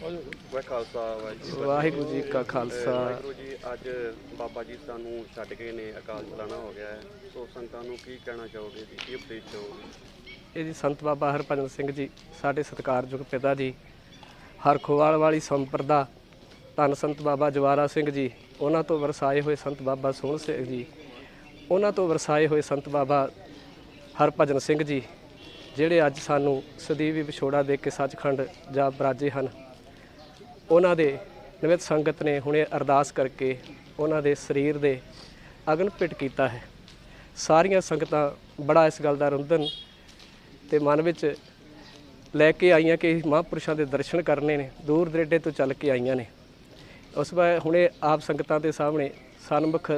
ਖਾਲਸਾ ਵਾਹਿਗੁਰੂ ਜੀ ਕੀ ਖਾਲਸਾ। ਵਾਹਿਗੁਰੂ ਜੀ ਅੱਜ ਬਾਬਾ ਜੀ ਸਾਨੂੰ ਛੱਡ ਗਏ ਨੇ ਅਕਾਲ ਚਲਾਣਾ ਹੋ ਗਿਆ ਹੈ। ਸੋ ਸੰਗਤਾਂ ਨੂੰ ਕੀ ਕਹਿਣਾ ਚਾਹੋਗੇ? ਜੀ ਕੀ ਉਪਦੇਸ਼ ਚਾਹੋਗੇ? ਇਹ ਜੀ ਸੰਤ ਬਾਬਾ ਹਰਭਜਨ ਸਿੰਘ ਜੀ ਸਾਡੇ ਸਤਿਕਾਰਯੋਗ ਪਿਤਾ ਜੀ ਹਰਖੋਵਾਲ ਵਾਲੀ ਸੰਪਰਦਾ ਧੰਨ ਸੰਤ ਬਾਬਾ ਜਵਾਰਾ ਸਿੰਘ ਜੀ ਉਹਨਾਂ ਤੋਂ ਵਰਸਾਏ ਹੋਏ ਸੰਤ ਬਾਬਾ ਸੋਹਣ ਸਿੰਘ ਜੀ ਉਹਨਾਂ ਤੋਂ ਵਰਸਾਏ ਹੋਏ ਸੰਤ ਬਾਬਾ ਹਰਭਜਨ ਸਿੰਘ ਜੀ ਜਿਹੜੇ ਅੱਜ ਸਾਨੂੰ ਸਦੀਵੀ ਵਿਛੋੜਾ ਦੇ ਕੇ ਸੱਚਖੰਡ ਜਾ ਬਰਾਜੇ ਹਨ। ਉਹਨਾਂ ਦੇ ਨਿਮਿਤ ਸੰਗਤ ਨੇ ਹੁਣੇ ਅਰਦਾਸ ਕਰਕੇ ਉਹਨਾਂ ਦੇ ਸਰੀਰ ਦੇ ਅਗਨ ਪਿਟ ਕੀਤਾ ਹੈ। ਸਾਰੀਆਂ ਸੰਗਤਾਂ ਬੜਾ ਇਸ ਗੱਲ ਦਾ ਰੁੰਦਨ ਤੇ ਮਨ ਵਿੱਚ ਲੈ ਕੇ ਆਈਆਂ ਕਿ ਮਹਾਂਪੁਰਸ਼ਾਂ ਦੇ ਦਰਸ਼ਨ ਕਰਨੇ ਨੇ, ਦੂਰ ਦਰੇਡੇ ਤੋਂ ਚੱਲ ਕੇ ਆਈਆਂ ਨੇ। ਉਸ ਵੇ ਹੁਣੇ ਆਪ ਸੰਗਤਾਂ ਦੇ ਸਾਹਮਣੇ ਸਨਮੁਖ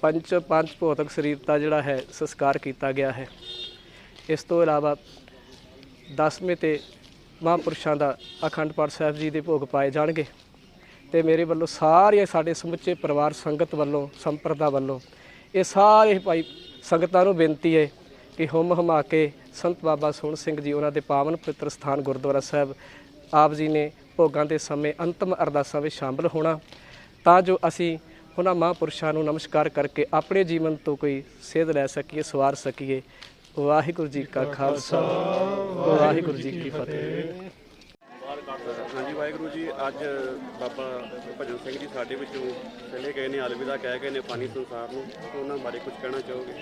ਪੰਜ ਪੰਜ ਭੌਤਿਕ ਸਰੀਰ ਦਾ ਜਿਹੜਾ ਹੈ ਸੰਸਕਾਰ ਕੀਤਾ ਗਿਆ ਹੈ। ਇਸ ਤੋਂ ਇਲਾਵਾ ਦਸਵੇਂ ਤੇ ਮਹਾਂਪੁਰਸ਼ਾਂ ਦਾ ਅਖੰਡ ਪਾਠ ਸਾਹਿਬ ਜੀ ਦੇ ਭੋਗ ਪਾਏ ਜਾਣਗੇ ਤੇ ਮੇਰੇ ਵੱਲੋਂ ਸਾਰੀਆਂ ਸਾਡੇ ਸਮੁੱਚੇ ਪਰਿਵਾਰ ਸੰਗਤ ਵੱਲੋਂ, ਸੰਪਰਦਾ ਵੱਲੋਂ, ਇਹ ਸਾਰੇ ਭਾਈ ਸੰਗਤਾਂ ਨੂੰ ਬੇਨਤੀ ਹੈ ਕਿ ਹੁਮ ਹਮਾ ਕੇ ਸੰਤ ਬਾਬਾ ਸੋਹਣ ਸਿੰਘ ਜੀ ਉਹਨਾਂ ਦੇ ਪਾਵਨ ਪਵਿੱਤਰ ਸਥਾਨ ਗੁਰਦੁਆਰਾ ਸਾਹਿਬ ਆਪ ਜੀ ਨੇ ਭੋਗਾਂ ਦੇ ਸਮੇਂ ਅੰਤਮ ਅਰਦਾਸਾਂ ਵਿੱਚ ਸ਼ਾਮਲ ਹੋਣਾ, ਤਾਂ ਜੋ ਅਸੀਂ ਉਹਨਾਂ ਮਹਾਂਪੁਰਸ਼ਾਂ ਨੂੰ ਨਮਸਕਾਰ ਕਰਕੇ ਆਪਣੇ ਜੀਵਨ ਤੋਂ ਕੋਈ ਸੇਧ ਲੈ ਸਕੀਏ, ਸਵਾਰ ਸਕੀਏ ਵਾਹਿਗੁਰੂ ਜੀ ਕਾ ਖਾਲਸਾ ਵਾਹਿਗੁਰੂ ਜੀ ਕੀ ਫਤਿਹ। ਹਾਂਜੀ ਵਾਹਿਗੁਰੂ ਜੀ ਅੱਜ ਬਾਬਾ ਭਜਨ ਸਿੰਘ ਜੀ ਸਾਡੇ ਵਿੱਚੋਂ ਚਲੇ ਗਏ ਨੇ ਅਲਵਿਦਾ ਕਹਿ ਗਏ ਨੇ ਫਾਨੀ ਸੰਸਾਰ ਨੂੰ। ਉਹਨਾਂ ਬਾਰੇ ਕੁਝ ਕਹਿਣਾ ਚਾਹੋਗੇ?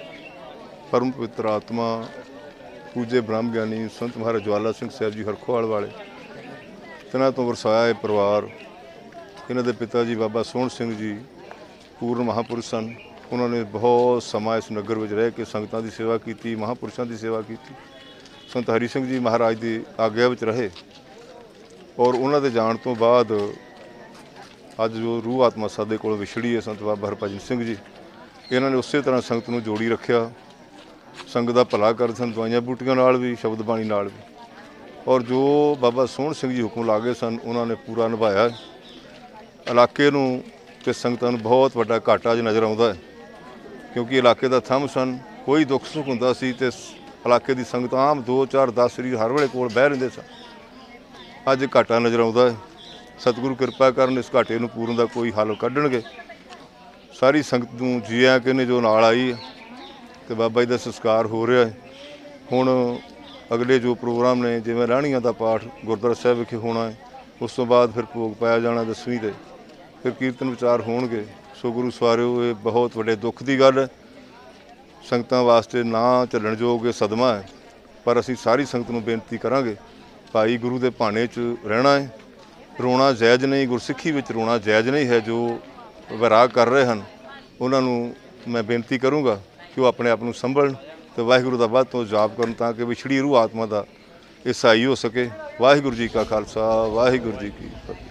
ਪਰਮ ਪਵਿੱਤਰ ਆਤਮਾ ਪੂਜੇ ਬ੍ਰਹਮ ਗਿਆਨੀ ਸੰਤ ਮਹਾਰਾਜ ਜਵਾਲਾ ਸਿੰਘ ਸਾਹਿਬ ਜੀ ਹਰਖੋਵਾਲ ਵਾਲੇ ਤਿਨਾਂ ਤੋਂ ਵਰਸਾਇਆ ਇਹ ਪਰਿਵਾਰ। ਇਹਨਾਂ ਦੇ ਪਿਤਾ ਜੀ ਬਾਬਾ ਸੋਹਣ ਸਿੰਘ ਜੀ ਪੂਰਨ ਮਹਾਪੁਰਸ਼ ਸਨ। ਉਹਨਾਂ ਨੇ ਬਹੁਤ ਸਮਾਂ ਇਸ ਨਗਰ ਵਿੱਚ ਰਹਿ ਕੇ ਸੰਗਤਾਂ ਦੀ ਸੇਵਾ ਕੀਤੀ, ਮਹਾਪੁਰਸ਼ਾਂ ਦੀ ਸੇਵਾ ਕੀਤੀ। ਸੰਤ ਹਰੀ ਸਿੰਘ ਜੀ ਮਹਾਰਾਜ ਦੀ ਆਗਿਆ ਵਿੱਚ ਰਹੇ ਔਰ ਉਹਨਾਂ ਦੇ ਜਾਣ ਤੋਂ ਬਾਅਦ ਅੱਜ ਜੋ ਰੂਹ ਆਤਮਾ ਸਾਡੇ ਕੋਲ ਵਿਛੜੀ ਹੈ ਸੰਤ ਬਾਬਾ ਹਰਭਜਨ ਸਿੰਘ ਜੀ, ਇਹਨਾਂ ਨੇ ਉਸੇ ਤਰ੍ਹਾਂ ਸੰਗਤ ਨੂੰ ਜੋੜੀ ਰੱਖਿਆ। ਸੰਗਤ ਦਾ ਭਲਾ ਕਰਦੇ ਸਨ, ਦਵਾਈਆਂ ਬੂਟੀਆਂ ਨਾਲ ਵੀ, ਸ਼ਬਦ ਬਾਣੀ ਨਾਲ ਵੀ। ਔਰ ਜੋ ਬਾਬਾ ਸੋਹਣ ਸਿੰਘ ਜੀ ਹੁਕਮ ਲਾ ਗਏ ਸਨ, ਉਹਨਾਂ ਨੇ ਪੂਰਾ ਨਿਭਾਇਆ। ਇਲਾਕੇ ਨੂੰ ਤੇ ਸੰਗਤਾਂ ਨੂੰ ਬਹੁਤ ਵੱਡਾ ਘਾਟਾ ਅੱਜ ਨਜ਼ਰ ਆਉਂਦਾ ਹੈ। ਕਿਉਂਕਿ ਇਲਾਕੇ ਦਾ ਥੰਮ ਸਨ, ਕੋਈ ਦੁੱਖ ਸੁੱਖ ਹੁੰਦਾ ਸੀ ਤੇ ਇਲਾਕੇ ਦੀ ਸੰਗਤ ਆਮ 2 4 10 ਸਰੀਰ ਹਰ ਵੇਲੇ ਕੋਲ ਬਹਿ ਰਹਿੰਦੇ ਸਨ। ਅੱਜ ਘਾਟਾ ਨਜ਼ਰ ਆਉਂਦਾ ਹੈ। ਸਤਿਗੁਰੂ ਕਿਰਪਾ ਕਰਨ ਇਸ ਘਾਟੇ ਨੂੰ ਪੂਰਨ ਦਾ ਕੋਈ ਹੱਲ ਕੱਢਣਗੇ। ਸਾਰੀ ਸੰਗਤ ਨੂੰ ਜੀ ਆਇਆਂ ਜੋ ਨਾਲ ਆਈ ਹੈ ਤੇ ਬਾਬਾ ਜੀ ਦਾ ਸੰਸਕਾਰ ਹੋ ਰਿਹਾ ਹੈ। ਹੁਣ ਅਗਲੇ ਜੋ ਪ੍ਰੋਗਰਾਮ ਨੇ, ਜਿਵੇਂ ਰਾਣੀਆਂ ਦਾ ਪਾਠ ਗੁਰਦੁਆਰਾ ਸਾਹਿਬ ਵਿਖੇ ਹੋਣਾ ਹੈ, ਉਸ ਤੋਂ ਬਾਅਦ ਫਿਰ ਭੋਗ ਪਾਇਆ ਜਾਣਾ ਦਸਵੀਂ ਦੇ ਫਿਰ ਕੀਰਤਨ ਵਿਚਾਰ ਹੋਣਗੇ। ਸੋ ਗੁਰੂ ਸਵਾਰਿਓ, ਇਹ ਬਹੁਤ ਵੱਡੇ ਦੁੱਖ ਦੀ ਗੱਲ ਹੈ। ਸੰਗਤਾਂ ਵਾਸਤੇ ਨਾ ਚੱਲਣ ਯੋਗ ਇਹ ਸਦਮਾ ਹੈ, ਪਰ ਅਸੀਂ ਸਾਰੀ ਸੰਗਤ ਨੂੰ ਬੇਨਤੀ ਕਰਾਂਗੇ, ਭਾਈ ਗੁਰੂ ਦੇ ਭਾਣੇ 'ਚ ਰਹਿਣਾ ਹੈ। ਰੋਣਾ ਜਾਇਜ਼ ਨਹੀਂ, ਗੁਰਸਿੱਖੀ ਵਿੱਚ ਰੋਣਾ ਜਾਇਜ਼ ਨਹੀਂ ਹੈ, ਜੋ ਵਿਰਾਗ ਕਰ ਰਹੇ ਹਨ, ਉਹਨਾਂ ਨੂੰ ਮੈਂ ਬੇਨਤੀ ਕਰੂੰਗਾ ਕਿ ਉਹ ਆਪਣੇ ਆਪ ਨੂੰ ਸੰਭਲਣ ਤੇ ਵਾਹਿਗੁਰੂ ਦਾ ਵੱਧ ਤੋਂ ਜਾਪ ਕਰਨ ਤਾਂ ਕਿ ਵਿਛੜੀ ਰੂਹ ਆਤਮਾ ਦਾ ਇਹ ਹੋ ਸਕੇ। ਵਾਹਿਗੁਰੂ ਜੀ ਕਾ ਖਾਲਸਾ, ਵਾਹਿਗੁਰੂ ਜੀ ਕੀ ਫਤਿਹ।